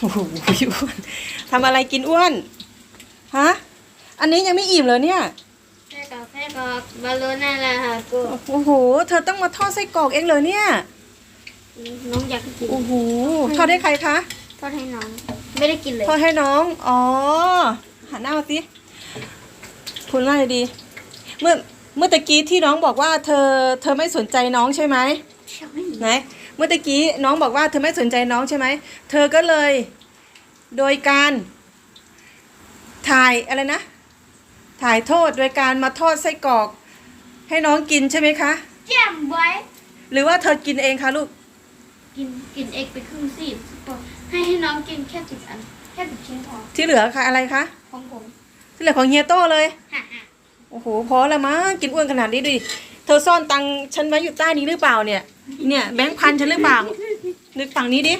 โอ้โหอ้วนทำอะไรกินอ้วน ฮะ อันนี้ยังไม่อิ่มเลยเนี่ยแค่กรอกแค่กรอกบอลลูนนั่นแหละค่ะกูโอ้โห เธอต้องมาทอดไส้กรอกเองเลยเนี่ย น้องอยากกินโอ้โห ทอดให้ใครคะ ทอดให้น้อง ไม่ได้กินเลย ทอดให้น้อง อ๋อ หันหน้ามาสิพูดหน้าดีๆเมื่อ เมื่อตะกี้ที่น้องบอกว่า เธอ เธอไม่สนใจน้องใช่ไหม ไหนเมื่อตะกี้น้องบอกว่าเธอไม่สนใจน้องใช่ไหมเธอก็เลยโดยการถ่ายอะไรนะ ถ่ายโทษโดยการมาทอดไส้กรอก ให้น้องกินใช่ไหมคะแจ่มไว้ หรือว่าเธอกินเองคะลูก กินกินเอกไปครึ่งซีบให้ให้น้องกินแค่สิบอันแค่สิบชิ้นพอที่เหลือค่ะอะไรคะของผมที่เหลือของเฮียโต้เลยฮ่าฮ่าโอ้โหพอละมั้งกินอ้วนขนาดนี้ดูดิ เธอซ่อนตังค์ฉันไว้อยู่ใต้นี้หรือเปล่าเนี่ย เนี่ยแบงค์พันฉันหรือเปล่า นึกฝั่งนี้ดิ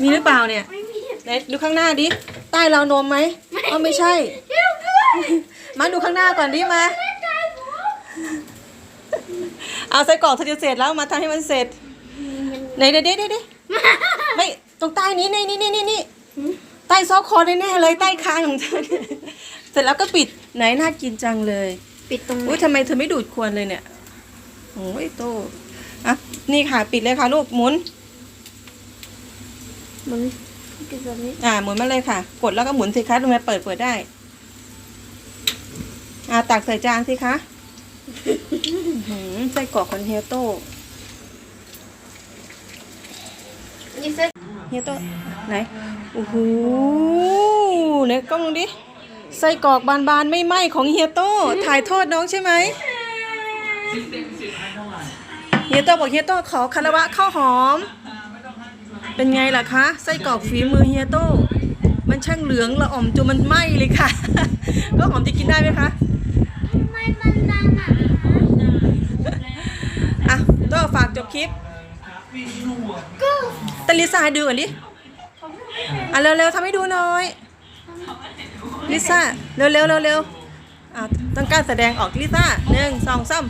มีหรือเปล่าเนี่ยไม่มีไหนดูข้างหน้าดิ ใต้เรานมไหมอ๋อไม่ใช่เที่ยวด้วยมาดูข้างหน้าก่อนดิมาใจผมเอาไส้กรอกเธอจะเสร็จแล้วมาทำให้มันเสร็จไหนเดี๋ยวเดี๋ยวเดี๋ยวเดี๋ยวไม่ตรงใต้นี้นี่นี่นี่นี่นี่ใต้ซอกคอแน่ๆเลยใต้คางของเธอเนี่ยเสร็จแล้วก็ปิดไหนน่ากินจังเลย ปิดตรงไหนอุ้ยทำไมเธอไม่ดูดควรเลยเนี่ยโอ้ยโตอะนี่ค่ะ ปิดเลยค่ะ ลูกหมุนมันปิดแบบนี้อ่าหมุนมาเลยค่ะ กดแล้วก็หมุนสิคะตรงนี้เปิดเปิดได้ อ่าตักใส่จานสิคะอื้อหือไส้กรอกคอนเฮียโต้นี่เซ็ตเฮียโต้ไหนโอ้โหไหนกล้องดูดิ ไส้กรอกบานๆไม่ไหม้ของเฮียโต้ถ่ายโทษน้องใช่ไหมเฮียโต้บอกเฮียโต้ขอคารวะข้าวหอม เป็นไงล่ะคะไส้กรอกฝีมือเฮียโต้มันช่างเหลืองละอ่อมจนมันไหม้เลยค่ะ ก็หอมจะกินได้ไหมคะทำไมมันดังอะอะโต้ฝากจบคลิปก็ตะลิซ่าให้ดูก่อนดิอะเร็วๆทำให้ดูหน่อย ลิซ่า เร็วๆเร็วๆอะต้องการแสดงออกลิซ่าหนึ่งสองสาม